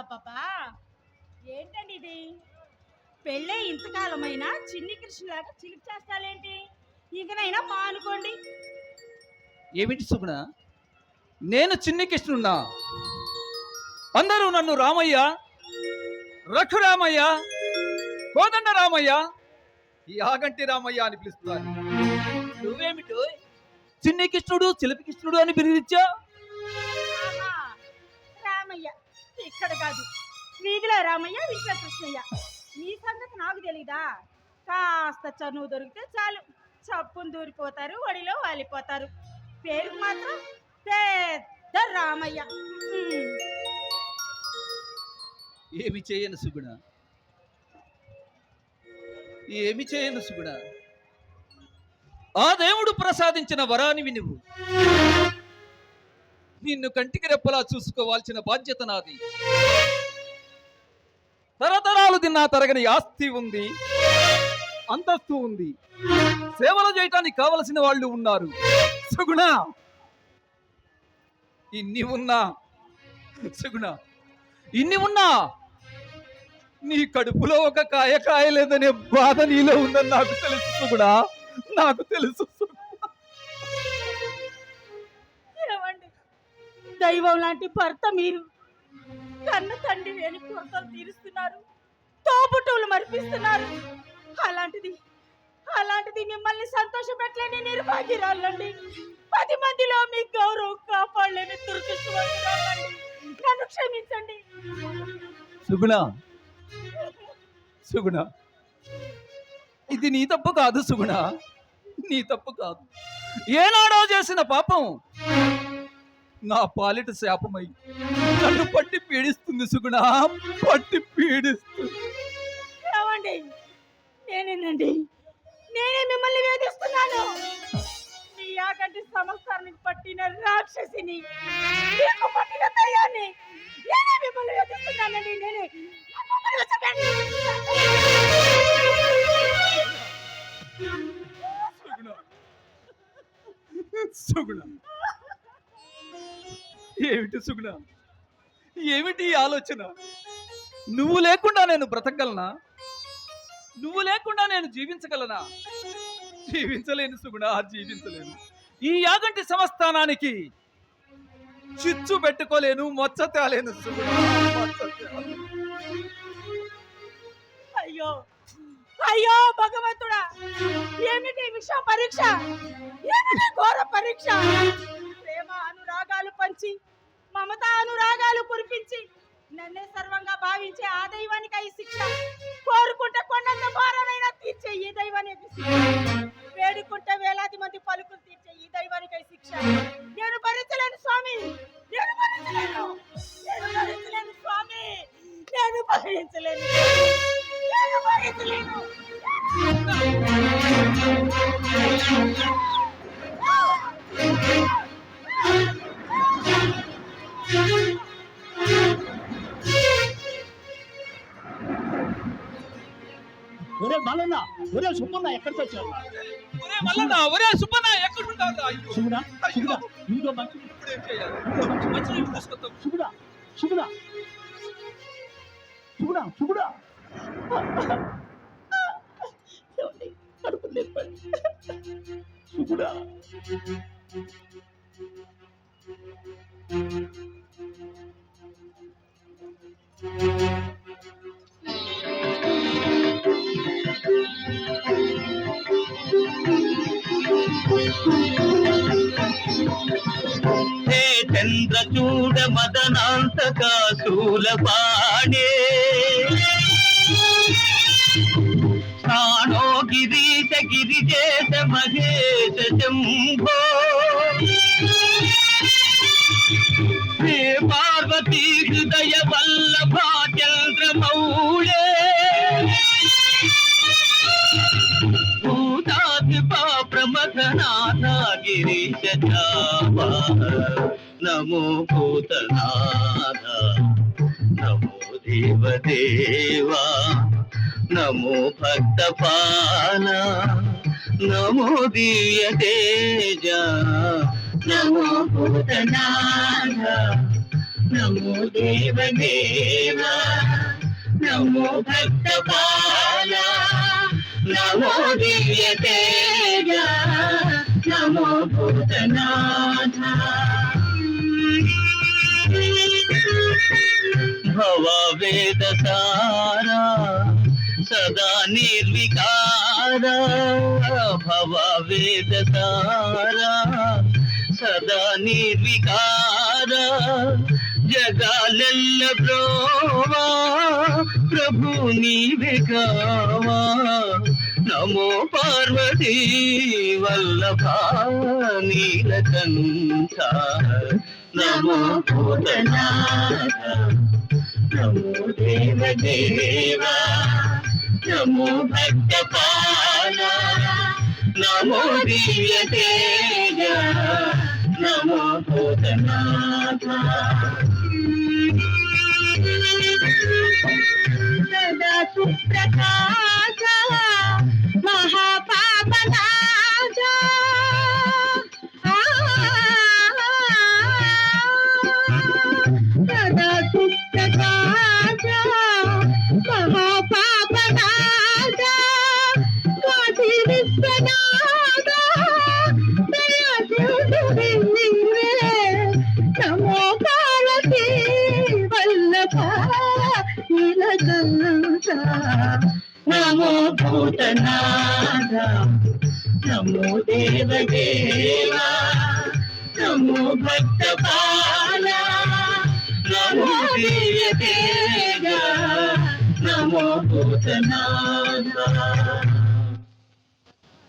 అబ్బబ్బబ్బా ఏంటండి ఇది? పెళ్ళే ఇంతకాలమైనా చిన్ని కృష్ణలాగా చిలిపి చేస్తాలేంటి ఇంకనైనా మానుకోండి ఏమిటి సుగుణ? నేను చిన్ని కృష్ణున్నా అందరూ నన్ను రామయ్య రఘురామయ్య కోదండ రామయ్య యాగంటి రామయ్య అని పిలుస్తున్నారు నువ్వేమిటో చిన్ని కృష్ణుడు చిలిపి కృష్ణుడు అని బిరుదిచ్చా రామయ్య ఇక్కడ కాదు. వీధిలో రామయ్య ఇంట్లో కృష్ణయ్య. నీ సంగతి నాకు తెలీదా? కాస్త చనువు దొరికితే చాలు. చప్పును దూరిపోతారు ఒడిలో వాలిపోతారు. పేరు మాత్రం పెద్ద రామయ్య. ఏమి చేయను సుగుణ? ఏమి చేయను సుగుణ? ఆ దేవుడు ప్రసాదించిన వరానివి నువ్వు. నిన్ను కంటికి రెప్పలా చూసుకోవాల్సిన బాధ్యత నాది. తరతరాలు తిన్నా తరగని ఆస్తి ఉంది అంతస్తు ఉంది. సేవలు చేయటానికి కావలసిన వాళ్ళు ఉన్నారు. సుగుణ ఇన్ని ఉన్నా సుగుణ ఇన్ని ఉన్నా నీ కడుపులో ఒక కాయ కాయలేదనే బాధ నీలో ఉందని నాకు తెలుసు సుగుణ నాకు తెలుసు సుగుణ. దైవం లాంటి భర్త మీరు. కన్న తండ్రి లేని కొరతలు తీరుస్తున్నారు. తోపుటోలు మరిపిస్తున్నారు. అలాంటిది అలాంటిది మిమ్మల్ని సంతోష పెట్టలేని నిర్భాగ్యరాలండి. పది మందిలో మీ గౌరవం కాపాడలేని దురదృష్టవంతురాలండి. నన్ను క్షమించండి. సుగుణ సుగుణ. ఇది నీ తప్పు కాదు సుగుణ. నీ తప్పు కాదు. ఏనాడో చేసిన పాపం నా పాలిట శాపమై నన్ను పట్టి పీడిస్తుంది సుగుణ పట్టి పీడిస్తుంది. నేనేనండి నేనే మిమ్మల్ని వేధిస్తున్నాను. మీ యాగంటి సంవత్సరానికి పట్టిన రాక్షసిని పట్టిన దయ్యాన్ని నేనే మిమ్మల్ని వేధిస్తున్నానండి నేనే. సుగుణ సుగుణ. ఏమిటి సుగుణ? ఏమిటి ఆలోచన? నువ్వు లేకుండా నేను బ్రతకగలనా? నువ్వు లేకుండా నేను జీవించగలనా? జీవించలేను సుగుణ జీవించలేను. ఈ యాగంటి సంస్థానానికి చిచ్చు పెట్టుకోలేను మొచ్చ తేలేను మొచ్చ తేలేను. అయ్యో అయ్యో భగవంతుడా ఏమిటి విష పరీక్ష? ఏమిటి ఘోర పరీక్ష? అనురాగాలు కురిపించి నన్నే సర్వంగా భావించే ఆ దైవానికి ఈ శిక్ష. కోరుకుంటే కొండంత భారమైనా తీర్చే ఈ దైవానికి శిక్ష. వేడుకుంటే వేలాది మంది పలుకులు తీర్చే ఈ దైవానికి శిక్ష. ఒరే సుబ్బన్న ఎక్కడికి వచ్చావు? ఒరే సుబ్బన్న, శుభుడా శుభుడా అయ్యో. ఇంకో మంచి శుభుడా శుభుడా శుభుడా ఏమండి? కడుపు నొప్పి. శుభుడా ಕಾಸೂಲಪಾಣೆ ಸ್ಥಾನೋ ಗಿರೀಶ ಗಿರಿಜೇಶ ಮಹೇಶ ಶಂಭೋ ಹೇ ಪಾರ್ವತಿ ಹೃದಯ ವಲ್ಲಭಾ ಚಂದ್ರ ಮೌಳೇ గిరీశ నమో భూతనాథ నమో దేవదేవా నమో భక్తపాల నమో దీయ తేజ నమో భూతనాథ నమో దేవదేవా నమో భక్తపాల నమో దీయ తేజ నమో భూతనాథ భవ వేద సారా సదా నిర్వికార భవ వేద సారా సదా నిర్వికార జగాలెల్ల బ్రోవా ప్రభు నీవే కావా నమో పార్వతీ వల్లభా నీలకంఠ నమో భూతనాథ. నమో దేవదేవా. నమో భక్తపాల నమో దివ్య తేజ నమో భూతనాథ. సదా సుప్రకాశ భూతనాథ నమో దేవదేవా నమో భక్తపాల నమో దివ్య తేజ నమో భూతనాథ.